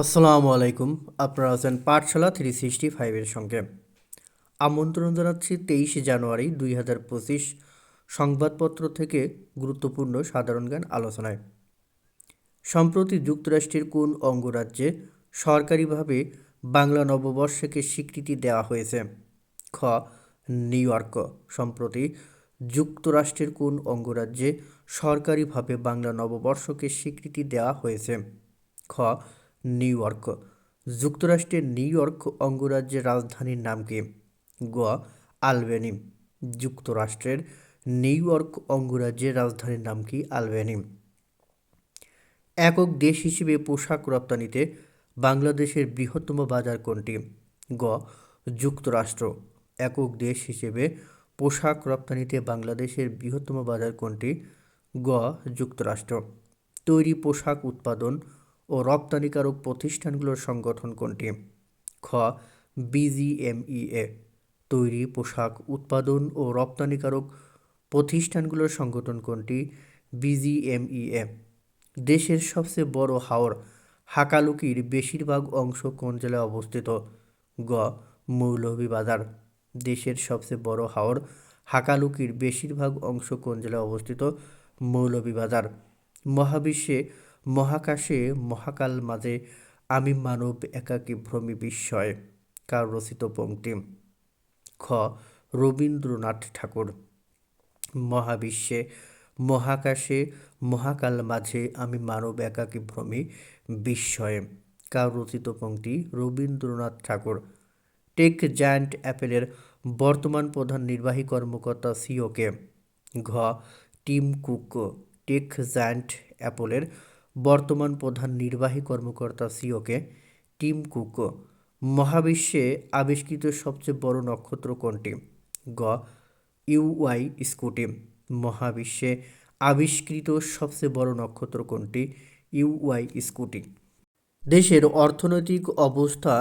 আসসালামু আলাইকুম। আপনারা আছেন পাঠশালা থ্রি সিক্সটি ফাইভের সঙ্গে। আমন্ত্রণ জানাচ্ছি তেইশে জানুয়ারি দুই হাজার পঁচিশ সংবাদপত্র থেকে গুরুত্বপূর্ণ সাধারণ জ্ঞান আলোচনায়। সম্প্রতি যুক্তরাষ্ট্রের কোন অঙ্গরাজ্যে সরকারিভাবে বাংলা নববর্ষকে স্বীকৃতি দেওয়া হয়েছে? খ, নিউ ইয়র্ক। সম্প্রতি যুক্তরাষ্ট্রের কোন অঙ্গরাজ্যে সরকারিভাবে বাংলা নববর্ষকে স্বীকৃতি দেওয়া হয়েছে? খ নিউ ইয়র্ক। যুক্তরাষ্ট্রের নিউ ইয়র্ক অঙ্গরাজ্যের রাজধানীর নাম কি? গ আলবেনি। যুক্তরাষ্ট্রের নিউ ইয়র্ক অঙ্গরাজ্যের রাজধানীর নাম কি? আলবেনি। একক দেশ হিসেবে পোশাক রপ্তানিতে বাংলাদেশের বৃহত্তম বাজার কোনটি? গ যুক্তরাষ্ট্র। একক দেশ হিসেবে পোশাক রপ্তানিতে বাংলাদেশের বৃহত্তম বাজার কোনটি? গ যুক্তরাষ্ট্র। তৈরি পোশাক উৎপাদন ও রপ্তানিকারক প্রতিষ্ঠানগুলোর সংগঠন কোনটি? খ. বিজিএমইএ তৈরি পোশাক উৎপাদন ও রপ্তানিকারক প্রতিষ্ঠানগুলোর সংগঠন কোনটি? বিজিএমইএ দেশের সবচেয়ে বড় হাওর হাকালুকির বেশিরভাগ অংশ কোন জেলায় অবস্থিত? গ. মৌলভীবাজার দেশের সবচেয়ে বড় হাওর হাকালুকির বেশিরভাগ অংশ কোন জেলায় অবস্থিত? মৌলভীবাজার মহাবিশ্বে মহাকাশে, মহাকাল মাঝে আমি মানব একাকী ভ্রমি বিস্ময়, কার রচিত পংক্তি খ, রবীন্দ্রনাথ ঠাকুর। মহাবিশ্বে, মহাকাশে, মহাকাল মাঝে আমি মানব একাকী ভ্রমি বিস্ময়ে, কার রচিত পংক্তি রবীন্দ্রনাথ ঠাকুর। টেক জায়ান্ট অ্যাপেলের বর্তমান প্রধান নির্বাহী কর্মকর্তা সিওকে ঘ, টিম কুক। টেক জায়ান্ট অ্যাপলের বর্তমান প্রধান নির্বাহী কর্মকর্তা সিওকে টিম কুক মহাবিশ্বে আবিষ্কৃত সবচেয়ে বড় নক্ষত্র কোনটি? গ. UY Scuti. মহাবিশ্বে আবিষ্কৃত সবচেয়ে বড় নক্ষত্র কোনটি? UY Scuti. দেশের অর্থনৈতিক অবস্থা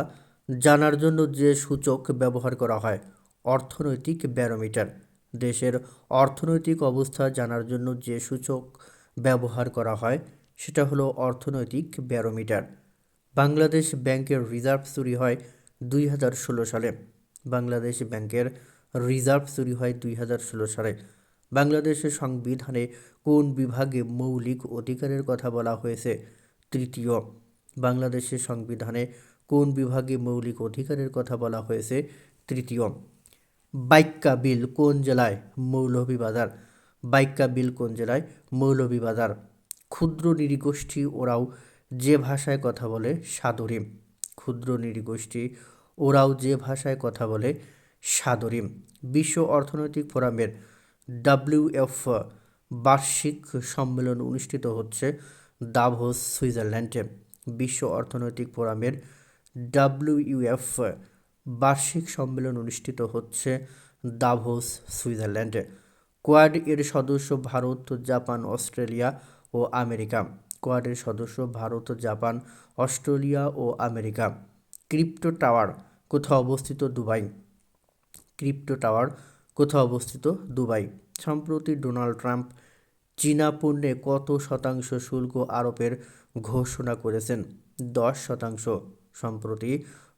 জানার জন্য যে সূচক ব্যবহার করা হয়, অর্থনৈতিক ব্যারোমিটার। দেশের অর্থনৈতিক অবস্থা জানার জন্য যে সূচক ব্যবহার করা হয় সেটা হলো অর্থনৈতিক ব্যারোমিটার। বাংলাদেশ ব্যাংকের রিজার্ভ চুরি হয় দুই হাজার ষোলো সালে। বাংলাদেশ ব্যাংকের রিজার্ভ চুরি হয় দুই হাজার ষোলো সালে। বাংলাদেশের সংবিধানে কোন বিভাগে মৌলিক অধিকারের কথা বলা হয়েছে? তৃতীয় বাংলাদেশের সংবিধানে কোন বিভাগে মৌলিক অধিকারের কথা বলা হয়েছে? তৃতীয়, বাইক্কা বিল কোন জেলায় মৌলভীবাজার? বাইক্কা বিল কোন জেলায় মৌলভীবাজার? ক্ষুদ্র নৃগোষ্ঠী ওরাও যে ভাষায় কথা বলে সাদরিম। ক্ষুদ্র নৃগোষ্ঠী ওরাও যে ভাষায় কথা বলে সাদরিম। বিশ্ব অর্থনৈতিক ফোরামের ডাব্লিউএফ বার্ষিক সম্মেলন অনুষ্ঠিত হচ্ছে দাভোস, সুইজারল্যান্ডে। বিশ্ব অর্থনৈতিক ফোরামের ডাব্লিউইউএফ বার্ষিক সম্মেলন অনুষ্ঠিত হচ্ছে দাভোস, সুইজারল্যান্ডে। কোয়াড এর সদস্য ভারত, জাপান, অস্ট্রেলিয়া ও আমেরিকা। কোয়াডের সদস্য ভারত, জাপান, অস্ট্রেলিয়া ও আমেরিকা। ক্রিপ্টো টাওয়ার কোথাও অবস্থিত দুবাই। ক্রিপ্টো টাওয়ার কোথাও অবস্থিত দুবাই। সম্প্রতি ডোনাল্ড ট্রাম্প চীনা পণ্যে কত শতাংশ শুল্ক আরোপের ঘোষণা করেছেন? দশ শতাংশ। সম্প্রতি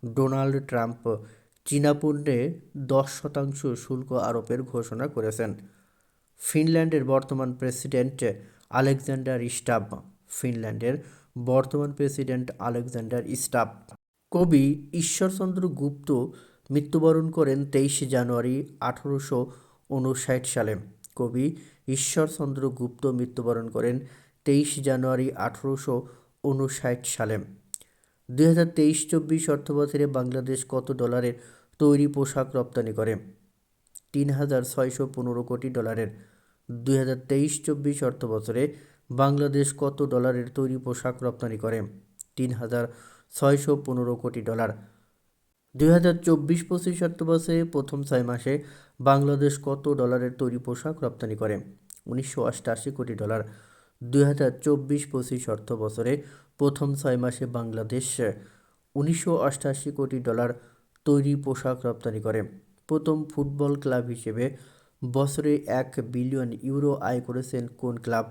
ডোনাল্ড ট্রাম্প চীনা পণ্যে দশ শতাংশ শুল্ক আরোপের ঘোষণা করেছেন। ফিনল্যান্ডের বর্তমান প্রেসিডেন্ট আলেকজান্ডার স্টাব, ফিনল্যান্ডের বর্তমান প্রেসিডেন্ট আলেকজান্ডার স্টাব। কবি ঈশ্বরচন্দ্র গুপ্ত মৃত্যুবরণ করেন তেইশে জানুয়ারি আঠারোশো উনষাট সালে। কবি ঈশ্বরচন্দ্র গুপ্ত মৃত্যুবরণ করেন তেইশ জানুয়ারি আঠারোশো উনষাট সালে। দুই হাজার তেইশ চব্বিশ অর্থবছরে বাংলাদেশ কত ডলারের তৈরি পোশাক রপ্তানি করে? তিন হাজার ছয়শো পনেরো কোটি ডলারের দুই হাজার তেইশ চব্বিশ অর্থ বছরে বাংলাদেশ কত ডলারের তৈরি পোশাক রপ্তানি করে? তিন হাজার ছয়শো পনেরো কোটি ডলার। দুই হাজার চব্বিশ পঁচিশ অর্থ বছরে প্রথম ছয় মাসে বাংলাদেশ কত ডলারের তৈরি পোশাক রপ্তানি করে? উনিশশো অষ্টাশি কোটি ডলার। দুই হাজার চব্বিশ পঁচিশ অর্থ বছরে প্রথম ছয় মাসে বাংলাদেশ উনিশশো অষ্টাশি কোটি ডলার তৈরি পোশাক রপ্তানি করে। প্রথম ফুটবল ক্লাব হিসেবে বছরে এক বিলিয়ন ইউরো আয় করেছেন কোন ক্লাব?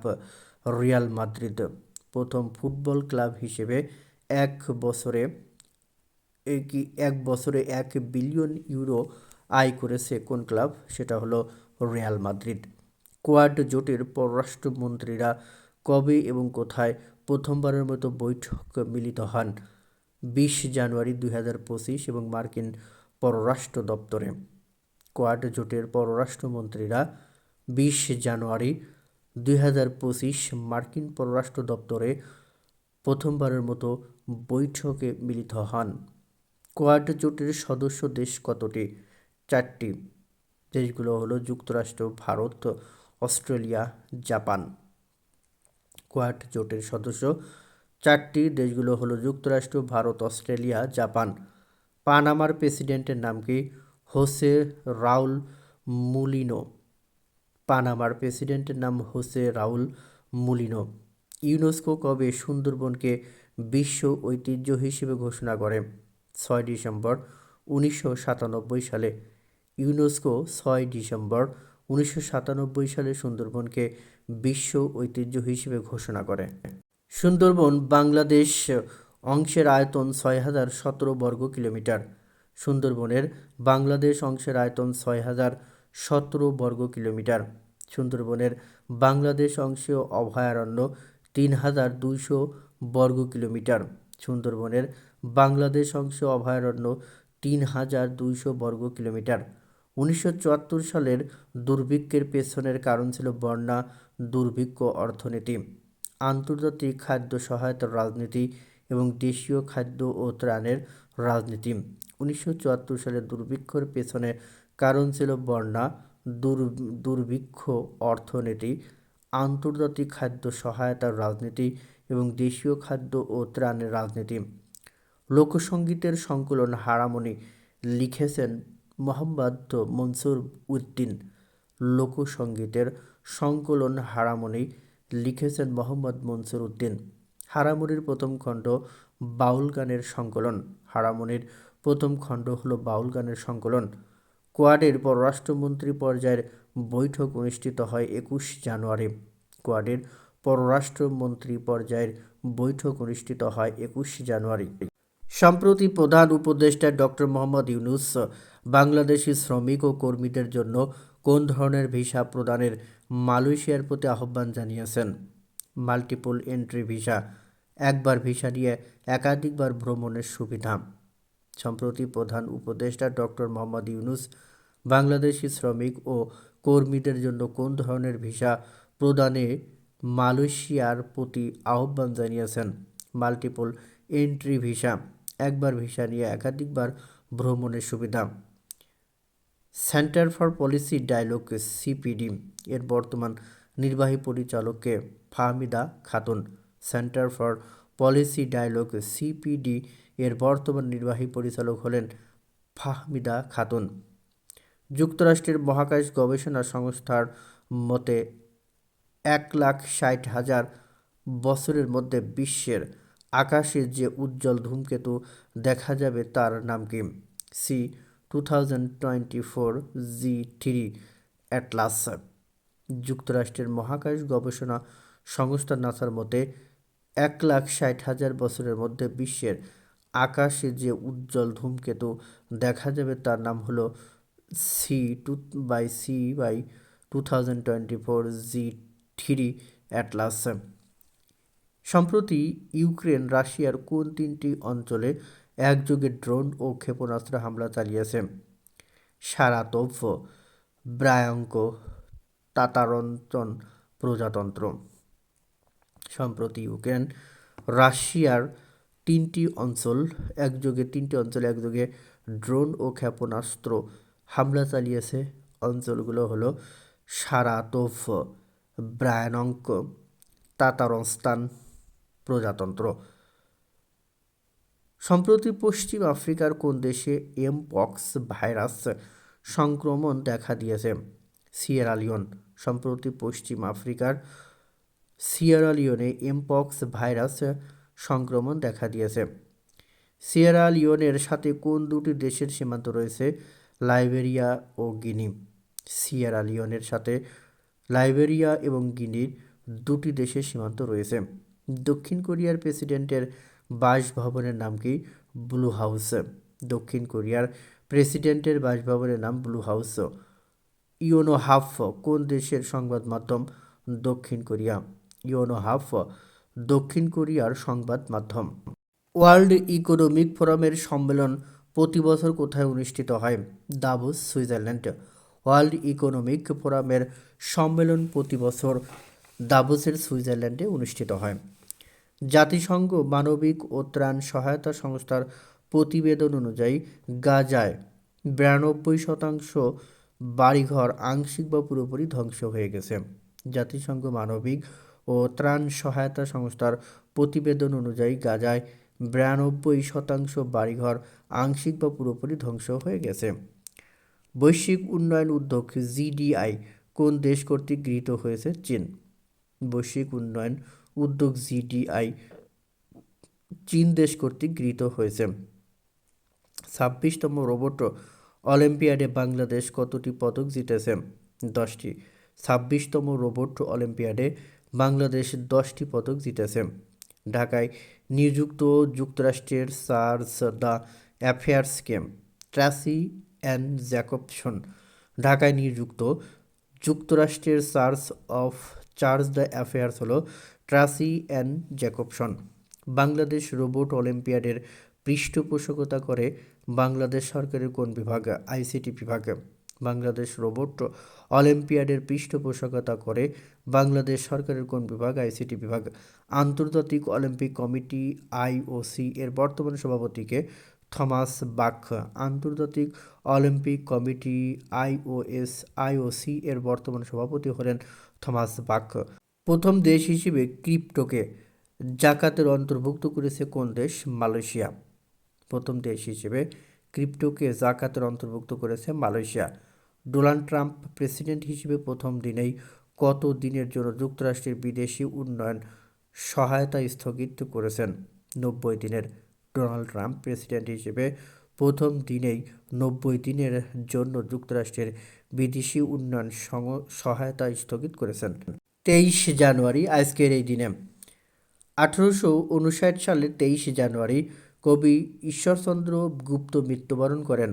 Real Madrid. প্রথম ফুটবল ক্লাব হিসেবে এক বছরে কি এক বছরে এক বিলিয়ন ইউরো আয় করেছে কোন ক্লাব? সেটা হলো রিয়াল মাদ্রিদ। কোয়াড জোটের পররাষ্ট্রমন্ত্রীরা কবে এবং কোথায় প্রথমবারের মতো বৈঠক মিলিত হন? বিশ জানুয়ারি দুই হাজার পঁচিশ এবং মার্কিন পররাষ্ট্র দপ্তরে। কোয়াড জোটের পররাষ্ট্রমন্ত্রীরা বিশ জানুয়ারি দুই হাজার পঁচিশ মার্কিন পররাষ্ট্র দপ্তরে প্রথমবারের মতো বৈঠকে মিলিত হন। কোয়াড জোটের সদস্য দেশ কতটি? চারটি। দেশগুলো হলো যুক্তরাষ্ট্র, ভারত, অস্ট্রেলিয়া, জাপান। কোয়াড জোটের সদস্য চারটি। দেশগুলো হলো যুক্তরাষ্ট্র, ভারত, অস্ট্রেলিয়া, জাপান। পানামার প্রেসিডেন্টের নাম কি? Jose Raul Mulino. পানামার প্রেসিডেন্টের নাম হোসে রাউল মুলিনো। ইউনেস্কো কবে সুন্দরবনকে বিশ্ব ঐতিহ্য হিসেবে ঘোষণা করে? ছয় ডিসেম্বর উনিশশো সাতানব্বই সালে। ইউনেস্কো ছয় ডিসেম্বর উনিশশো সাতানব্বই সালে সুন্দরবনকে বিশ্ব ঐতিহ্য হিসেবে ঘোষণা করে। সুন্দরবন বাংলাদেশ অংশের আয়তন ছয় হাজার সতেরো বর্গ কিলোমিটার। সুন্দরবনের বাংলাদেশ অংশের আয়তন ছয় হাজার সতেরো বর্গ কিলোমিটার। সুন্দরবনের বাংলাদেশ অংশীয় অভয়ারণ্য তিন হাজার দুইশো বর্গ কিলোমিটার। সুন্দরবনের বাংলাদেশ অংশ অভয়ারণ্য তিন হাজার দুইশো বর্গ কিলোমিটার। উনিশশো চুয়াত্তর সালের দুর্ভিক্ষের পেছনের কারণ ছিল বন্যা, দুর্ভিক্ষ অর্থনীতি। আন্তর্জাতিক খাদ্য সহায়তার রাজনীতি এবং দেশীয় খাদ্য ও ত্রাণের রাজনীতি। উনিশশো চুয়াত্তর সালে দুর্ভিক্ষের পেছনে কারণ ছিল বন্যা, দুর, দুর্ভিক্ষ অর্থনীতি, আন্তর্জাতিক খাদ্য সহায়তার রাজনীতি এবং দেশীয় খাদ্য ও ত্রাণের রাজনীতি। লোকসঙ্গীতের সংকলন হারামণি লিখেছেন মোহাম্মদ মনসুর উদ্দিন। লোকসঙ্গীতের সংকলন হারামণি লিখেছেন মোহাম্মদ মনসুর উদ্দিন। হারামণির প্রথম খণ্ড বাউল গানের সংকলন। হারামণির প্রথম খণ্ড হলো বাউল গানের সংকলন। কোয়াডের পররাষ্ট্রমন্ত্রী পর্যায়ের বৈঠক অনুষ্ঠিত হয় একুশ জানুয়ারি। কোয়াডের পররাষ্ট্রমন্ত্রী পর্যায়ের বৈঠক অনুষ্ঠিত হয় একুশ জানুয়ারি। সম্প্রতি প্রধান উপদেষ্টা ডক্টর মোহাম্মদ ইউনুস বাংলাদেশি শ্রমিক ও কর্মীদের জন্য কোন ধরনের ভিসা প্রদানের মালয়েশিয়ার প্রতি আহ্বান জানিয়েছেন। মাল্টিপল এন্ট্রি ভিসা একবার ভিসা নিয়ে একাধিকবার ভ্রমণের সুবিধা। সম্প্রতি প্রধান উপদেষ্টা ডক্টর মোহাম্মদ ইউনুস বাংলাদেশি শ্রমিক ও কর্মীদের জন্য কোন ধরনের ভিসা প্রদানে মালয়েশিয়ার প্রতি আহ্বান জানিয়েছেন? মাল্টিপল এন্ট্রি ভিসা, একবার ভিসা নিয়ে একাধিকবার ভ্রমণের সুবিধা। Centre for Policy Dialogue CPD, এর বর্তমান নির্বাহী পরিচালককে Fahmida Khatun. Centre for Policy Dialogue CPD এর বর্তমান নির্বাহী পরিচালক হলেন ফাহমিদা খাতুন। যুক্তরাষ্ট্রের মহাকাশ গবেষণা সংস্থার মতে এক লাখ ষাট হাজার বছরের মধ্যে বিশ্বের আকাশে যে উজ্জ্বল ধূমকেতু দেখা যাবে তার নাম কি? C two thousand twenty four G three ATLAS. যুক্তরাষ্ট্রের মহাকাশ গবেষণা সংস্থা নাসার মতে এক লাখ ষাট হাজার বছরের মধ্যে বিশ্বের আকাশে যে উজ্জ্বল ধূমকেতু দেখা যাবে, তার নাম হলো C two by C by two thousand twenty four G three ATLAS সম্প্রতি ইউক্রেন, রাশিয়ার কোন তিনটি অঞ্চলে একযোগে ড্রোন ও ক্ষেপণাস্ত্র হামলা চালিয়েছে? সারাতোভ ব্রায়ঙ্ক তাতারঞ্চন প্রজাতন্ত্র। সম্প্রতি ইউক্রেন, রাশিয়ার তিনটি অঞ্চল, একযোগে তিনটি অঞ্চলে, একযোগে ড্রোন ও ক্ষেপণাস্ত্র হামলা চালিয়েছে। অঞ্চলগুলো হলো সারাতোভ ব্রায়ানঙ্ক তাতারস্তান প্রজাতন্ত্র। সম্প্রতি পশ্চিম আফ্রিকার কোন দেশে এমপক্স ভাইরাস সংক্রমণ দেখা দিয়েছে? সিয়েরালিওন সম্প্রতি পশ্চিম আফ্রিকার সিয়েরালিওনে এমপক্স ভাইরাস সংক্রমণ দেখা দিয়েছে। সিয়েরা লিওনের সাথে কোন দুটি দেশের সীমান্ত রয়েছে? লাইবেরিয়া ও গিনি। সিয়েরা লিওনের সাথে লাইবেরিয়া এবং গিনির দুটি দেশের সীমান্ত রয়েছে। দক্ষিণ কোরিয়ার প্রেসিডেন্টের বাসভবনের নাম কি? Blue House. দক্ষিণ কোরিয়ার প্রেসিডেন্টের বাসভবনের নাম ব্লু হাউস। ইওনো হাফ, কোন দেশের সংবাদ মাধ্যম দক্ষিণ কোরিয়া। ইওনো হাফ, দক্ষিণ কোরিয়ার সংবাদ মাধ্যম। ওয়ার্ল্ড ইকোনমিক ফোরামের সম্মেলন প্রতি বছর কোথায় অনুষ্ঠিত হয়? Davos Switzerland. ওয়ার্ল্ড ইকোনমিক ফোরামের সম্মেলন প্রতি বছর দাভোসের সুইজারল্যান্ডে অনুষ্ঠিত হয়। জাতিসংঘ মানবিক ও ত্রাণ সহায়তা সংস্থার প্রতিবেদন অনুযায়ী গাজায় বিরানব্বই শতাংশ বাড়িঘর আংশিক বা পুরোপুরি ধ্বংস হয়ে গেছে। জাতিসংঘ মানবিক ও ত্রাণ সহায়তা সংস্থার প্রতিবেদন অনুযায়ী গাজায় বিরানব্বই শতাংশ বাড়িঘর আংশিক বা পুরোপুরি ধ্বংস হয়ে গেছে। বৈশ্বিক উন্নয়ন উদ্যোগ জিডিআই কোন দেশ কর্তৃক গৃহীত হয়েছে? চীন। বৈশ্বিক উন্নয়ন উদ্যোগ জিডিআই চীন দেশ কর্তৃক গৃহীত হয়েছে। ছাব্বিশতম রোবট অলিম্পিয়াডে বাংলাদেশ কতটি পদক জিতেছে? দশটি। ছাব্বিশতম রোবট অলিম্পিয়াডে বাংলাদেশ দশটি পদক জিতেছে। ঢাকায় নিযুক্ত যুক্তরাষ্ট্রের চার্জ দ্য অ্যাফেয়ার্স অ্যাফেয়ার্সকে ট্রাসি অ্যান্ড জ্যাকবসন। ঢাকায় নিযুক্ত যুক্তরাষ্ট্রের charge of charge d'affaires হল Tracey Ann Jacobson. Bangladesh robot অলিম্পিয়াডের পৃষ্ঠপোষকতা করে বাংলাদেশ সরকারের কোন বিভাগ? আইসিটি বিভাগ। বাংলাদেশ রোবট অলিম্পিয়াডের পৃষ্ঠপোষকতা করে বাংলাদেশ সরকারের কোন বিভাগ, আইসিটি বিভাগ? আন্তর্জাতিক অলিম্পিক কমিটি আইওসি এর বর্তমান সভাপতিকে থমাস বাক। আন্তর্জাতিক অলিম্পিক কমিটি আইওএস আইওসি এর বর্তমান সভাপতি হলেন থমাস বাক। প্রথম দেশ হিসেবে ক্রিপ্টোকে জাকাতের অন্তর্ভুক্ত করেছে কোন দেশ? মালয়েশিয়া। প্রথম দেশ হিসেবে ক্রিপ্টোকে জাকাতের অন্তর্ভুক্ত করেছে মালয়েশিয়া। ডোনাল্ড ট্রাম্প প্রেসিডেন্ট হিসেবে প্রথম দিনেই কত দিনের জন্য যুক্তরাষ্ট্রের বিদেশি উন্নয়ন সহায়তা স্থগিত করেছেন। নব্বই দিনের ডোনাল্ড ট্রাম্প প্রেসিডেন্ট হিসেবে প্রথম দিনেই নব্বই দিনের জন্য যুক্তরাষ্ট্রের বিদেশি উন্নয়ন সহায়তা স্থগিত করেছেন। তেইশ জানুয়ারি আজকের এই দিনে আঠারোশো উনষাট সালের তেইশে জানুয়ারি কবি ঈশ্বরচন্দ্র গুপ্ত মৃত্যুবরণ করেন।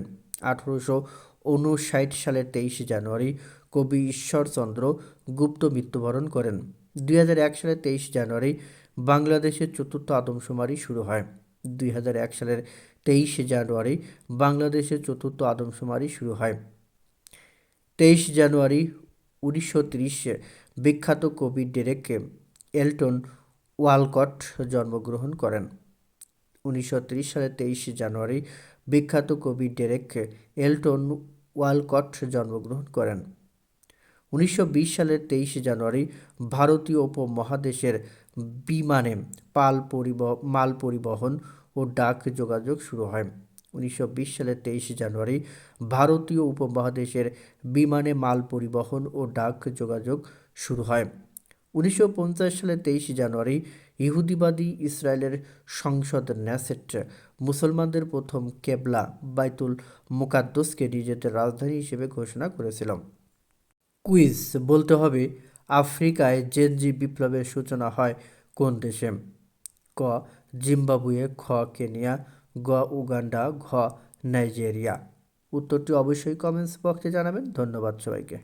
আঠারোশো উনষাট সালের তেইশে জানুয়ারি কবি ঈশ্বরচন্দ্র গুপ্ত মৃত্যুবরণ করেন। দুই হাজার এক সালের তেইশে জানুয়ারি বাংলাদেশের চতুর্থ আদমশুমারি শুরু হয়। দুই হাজার এক সালের তেইশে জানুয়ারি বাংলাদেশের চতুর্থ আদমশুমারি শুরু হয়। তেইশ জানুয়ারি উনিশশো তিরিশে বিখ্যাত কবি ডেরেক এলটন ওয়ালকট জন্মগ্রহণ করেন। উনিশশো সালের তেইশে জানুয়ারি বিখ্যাত কবি ডেরেক এলটন ওয়ালকট জন্মগ্রহণ করেন। উনিশশো বিশ সালের তেইশে জানুয়ারি ভারতীয় উপমহাদেশের বিমানে পাল পরিব, মাল পরিবহন ও ডাক যোগাযোগ শুরু হয়। উনিশশো বিশ সালের তেইশে জানুয়ারি ভারতীয় উপমহাদেশের বিমানে মাল পরিবহন ও ডাক যোগাযোগ শুরু হয়। উনিশশো পঞ্চাশ সালের তেইশে জানুয়ারি ইহুদিবাদী ইসরায়েলের সংসদ ন্যাসেট মুসলমানদের প্রথম কেবলা বাইতুল মোকাদ্দসকে নিজেদের রাজধানী হিসেবে ঘোষণা করেছিল কুইজ, বলতে হবে আফ্রিকায় জেনজি বিপ্লবের সূচনা হয় কোন দেশে? ক, জিম্বাবুয়ে, খ, কেনিয়া, গ, উগান্ডা, ঘ, নাইজেরিয়া। উত্তরটি অবশ্যই কমেন্টস বক্সে জানাবেন। ধন্যবাদ সবাইকে।